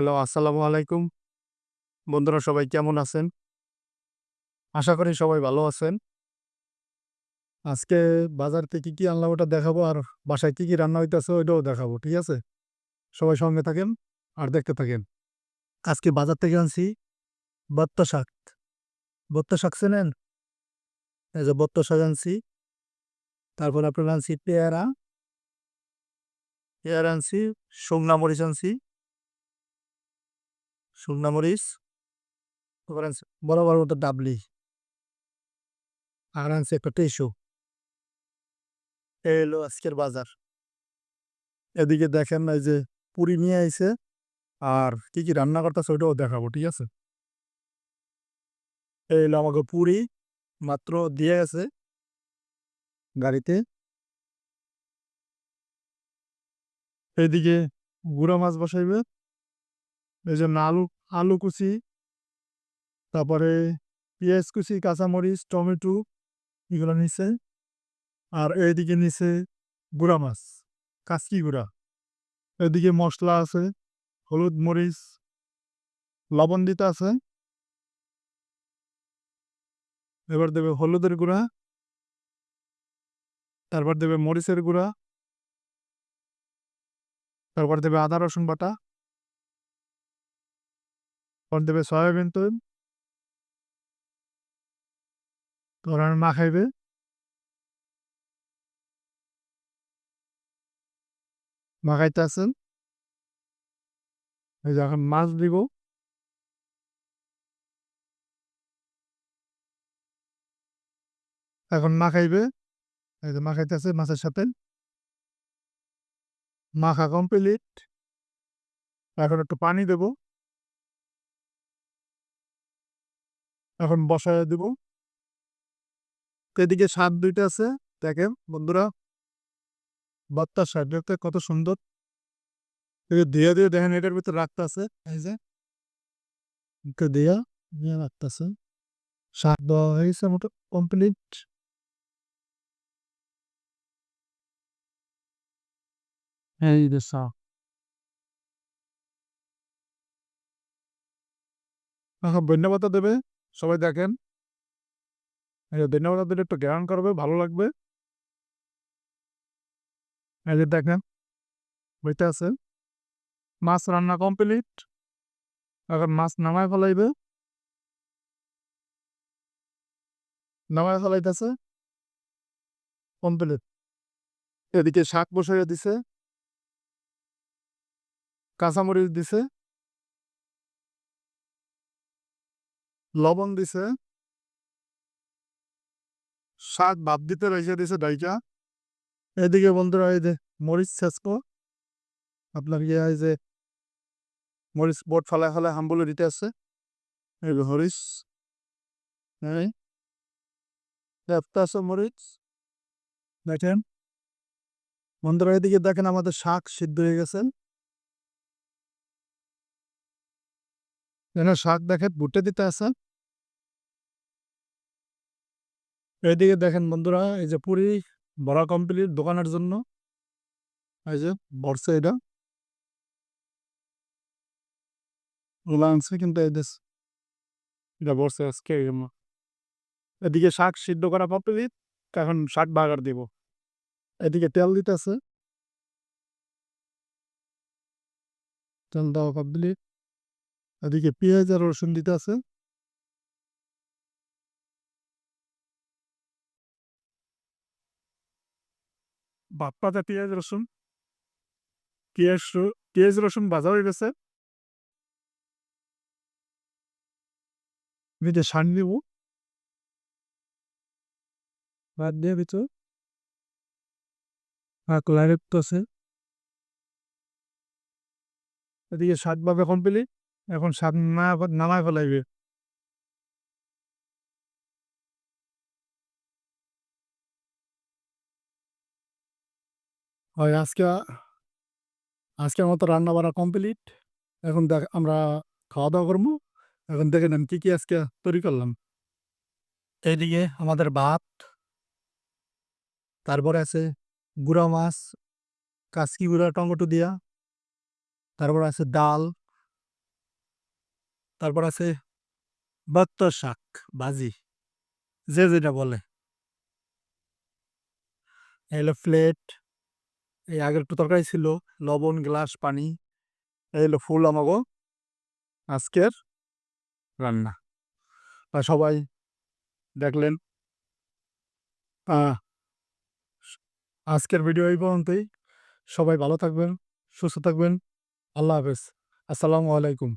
Hello, আসসালামু আলাইকুম। বন্ধুরা সবাই কেমন আছেন? আশা করি সবাই ভালো আছেন। আজকে বাজার থেকে কি আনলাম ওটা দেখাবো আর বাসায় কি, কি রান্না হইতেছে ওইটাও দেখাবো। ঠিক আছে? সবাই সঙ্গে থাকেন আর দেখতে থাকেন। আজকে বাজার থেকে আনছি বত্তা শাক। বত্তা শাক চেনেন? এই যে বত্তা শাক আনছি। তারপর আপনার আনছি পেয়ারা। পেয়ারা আনছি, শুকনা মরিচ আনছি। শুকনা মরিচ। বড় মতো ডাবলি। আর আনছি একটা টিস্যু। এই হলো আজকের বাজার। এদিকে দেখেন এই যে পুরি নিয়ে আইছে। আর কি, কি রান্না করতেছে ওইটাও দেখাবো। ঠিক আছে? এই হলো আমাকে পুরি মাত্র দিয়ে গেছে গাড়িতে। এইদিকে গুঁড়া মাছ বসাইবে। এই জন্য আলু, আলু কুচি। তারপরে পেঁয়াজ কুচি, কাঁচামরিচ, টমেটো এগুলো নিছে। আর এইদিকে নিছে গুঁড়া মাছ, কাচকি গুঁড়া। এদিকে মশলা আছে, হলুদ, মরিচ, লবণ দিতে আছে। এবার দেবে হলুদের গুঁড়া। তারপর দেবে মরিচের গুঁড়া। তারপর দেবে আদা রসুন বাটা। পর দেবে সয়াবিন তেল। তখন মাখাইবে। মাখাইতেছেন। এই যে এখন মাছ দিব। এখন মাখাইবে। এই যে মাখাইতেছে মাছের সাথে। মাখা কমপ্লিট। এখন একটু পানি দেব। এখন বসায় দিব। এদিকে শাক দুইটা আছে। দেখেন বন্ধুরা। বত্তার শাক দেখতে কত সুন্দর। দিয়ে, দিয়ে দেখেন এটার ভিতরে রাখতাছে। এই যে। দিয়া, দিয়া। শাক দেওয়া হয়ে গেছে মোটা কমপ্লিট। এই যে দেবে। সবাই দেখেন। ধন্যবাদ দিলে একটু ঘ্রাণ করবে, ভালো লাগবে। এই যে দেখেন। হইতাছে। মাছ রান্না কমপ্লিট। এখন মাছ নামায় ফেলাইবে। নামায় ফেলাইতেছে। কমপ্লিট। এদিকে শাক বসাইয়া দিছে। কাঁচামরিচ দিছে। লবণ দিছে। শাক ভাপ দিতে রাইখা দিছে ডাইকা। এদিকে বন্ধুরা এই যে মরিচ ছেঁচকো। আপনার ইয়ে এই যে মরিচ বোট ফালায়, ফালায় হাম্বলে দিতে আছে। এই যে মরিচ। এই। আছে মরিচ। দেখেন। বন্ধুরা এদিকে দেখেন আমাদের শাক সিদ্ধ হয়ে গেছে। এখানে শাক দেখেন, ভুট্টে দিতে আছে। এদিকে দেখেন বন্ধুরা, এই যে পুরি ভরা কমপ্লিট দোকানের জন্য। এই যে ভরছে এটা। ওগুলা কিন্তু এই দেশ, এটা ভরছে আজকে এই। এদিকে শাক সিদ্ধ করা কমপ্লিট। এখন শাক বাগার দিব। এদিকে তেল দিতেছে। তেল দেওয়া কমপ্লিট। এদিকে পেঁয়াজ আর রসুন দিতে আছে। ভাত পাতা পেঁয়াজ, রসুন। পেঁয়াজ পেঁয়াজ, রসুন ভাজা হয়ে গেছে। এদিকে শাক দিব। ভাত দিয়ে ভিতর। আর কলাই আছে। এদিকে শাক ভাবে কমপ্লিট। এখন না নামায় ফেলাইবে। হয় আজকে আজকের মতো রান্না বান্না কমপ্লিট। এখন দেখ আমরা খাওয়া দাওয়া করব। এখন দেখে আমি কি, কি আজকে তৈরি করলাম। এইদিকে আমাদের ভাত। তারপরে আছে গুঁড়া মাছ, কাচকি গুঁড়া টমেটো দিয়া। তারপর আছে ডাল, তারপর আছে বাত্তা শাক ভাজি যে যেটা বলে। এই হলো প্লেট এই আগের একটু তরকারি ছিল, লবণ, গ্লাস, পানি। এই হলো ফুল আমাগো আজকের রান্না। তা সবাই দেখলেন আজকের ভিডিও এই পর্যন্তই। সবাই ভালো থাকবেন, সুস্থ থাকবেন। আল্লাহ হাফেজ। আসসালামু আলাইকুম।